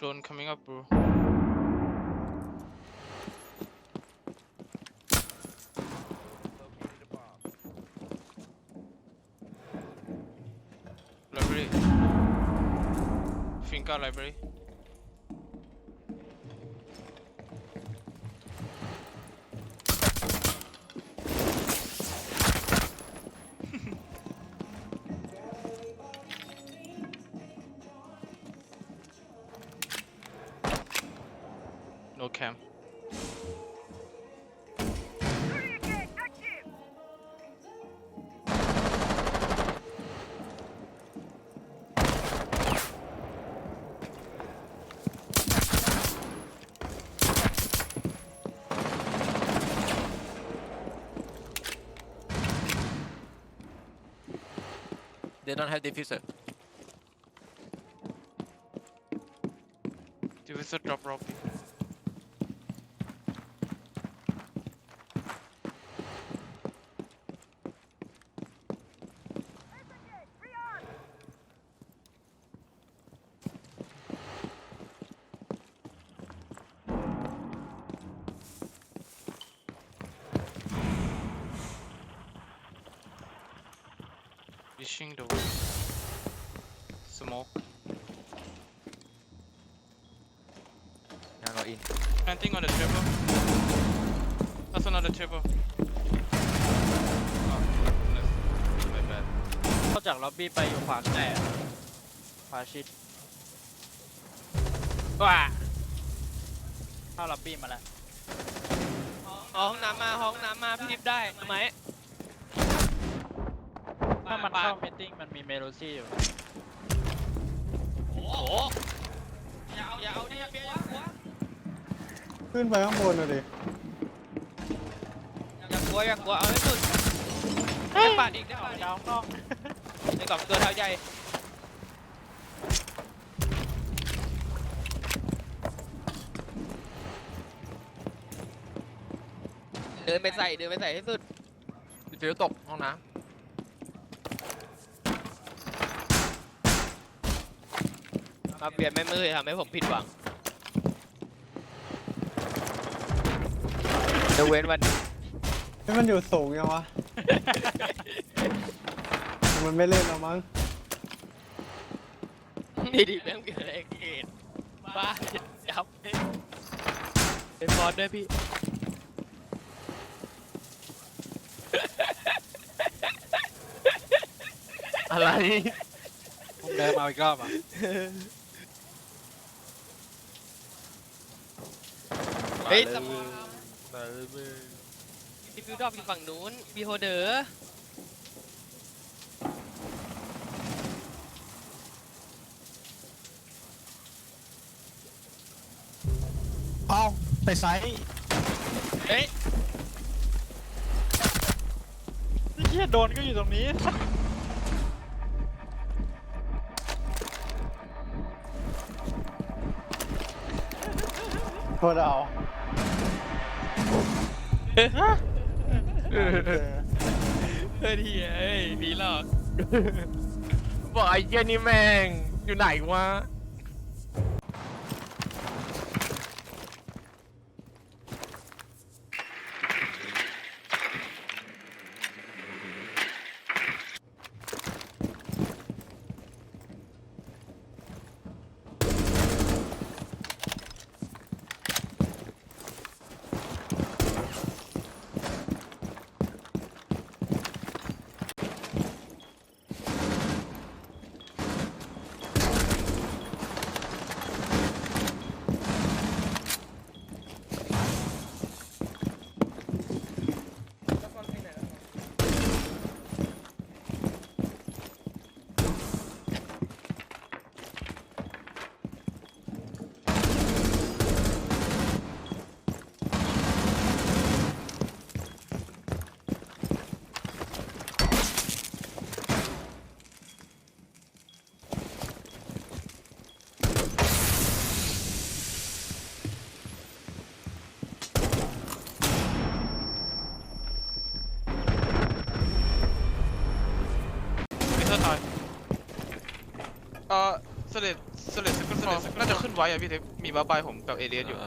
Drone coming up, bro. Library. Finca library. They don't have diffuser. Diffuser drop Robbie. Fishing the wall. Smoke. Now go in. Planting on the table. That's another table. Oh, goodness. My bad. เข้าจากล็อบบี้ไปอยู่ขวาแต่ขวาชิดว้าเข้าล็อบบี้มาแล้วห้องน้ำมาห้องน้ำมาพี่ดิบได้ไหม ถ้ามันเข้ามิทติ้งมันมีเมโลซี่อยู่ โอ้โหอย่าเอาอย่าเอาดิเบียร์อย่ากลัวขึ้นไปข้างบนน่ะดิอย่ากลัวอย่ากลัวเอาให้สุดได้ปาดอีกได้เอาปาดไปอีกดาวข้างนอกในกล่องตัวเท้าใหญ่เดินไปใส่เดินไปใส่ให้สุด Diffuser ตกห้องน้ มาเปลี่ยนแม่มือทำให้ผมผิดหวังเดเว้นวันให้มันอยู่สูงยังวะ มันไม่เล่นแล้วมั้ง นี่ดิแม่งเกิดอะไรเกตบ้าจับเป็นบอสด้วยพี่ำอะไร ผมเดินมาอีกรอบอะ เฮ้ยสมมาเลยมึงดิฟิวดรอปอยู่ฝั่งนู้นบีโฮเดอร์เอาไปไซส์เฮ้ยนี่เชี่ยโดนก็อยู่ตรงนี้ โทษเอา เฮ้ยดีเอ้ยดีหรอกบอกไอ้เหี้ยนี่แม่งอยู่ไหนวะ Missile ตาย Uh, สเลดสเลดสกิลฟอร์น่าจะขึ้นไว้อะพี่เทคมีบัฟบายผมกับเอเลียสอยู่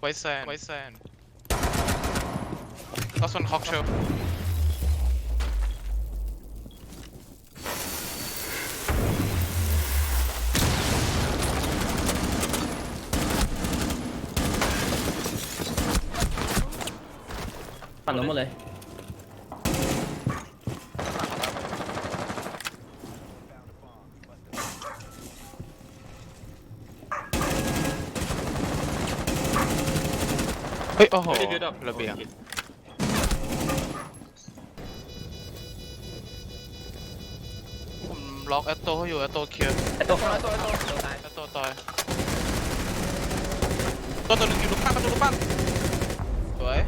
ไวแซนไวแซนลาสวันฮอกเชล ปั่นล้มหมดเลย เฮ้ย โอ้โหระเบียง ผมล็อกแอตโต้เขาอยู่แอตโต้เคลียร์ไอ้ตัวเข้าตัวตัวตัวตายแอตโต้ตายตัวตัวหนึ่งอยู่ลูกปั้นประตูลูกปั้นสวย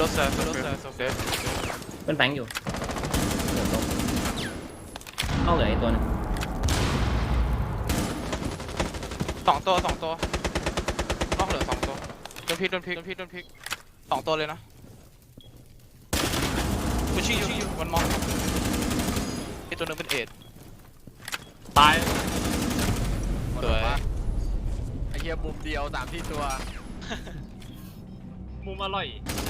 จิโรแซนจิโรแซนโอเคเป็นแบงค์อยู่เหลือลมเข้าเหลือไอ้ตัวหนึงสองตัวสองตัวนอกเหลือสองตัวโดนพลิกโดนพลิกโดนพลิกโดนพลิกสองตัวเลยนะกูชี้อยู่ชี้อยู่วันมองไอตัวหนึงเป็นเอ็ดตายสวยไอ้เหี้ยมุมเดียวสามที่ตัวมุมอร่อยส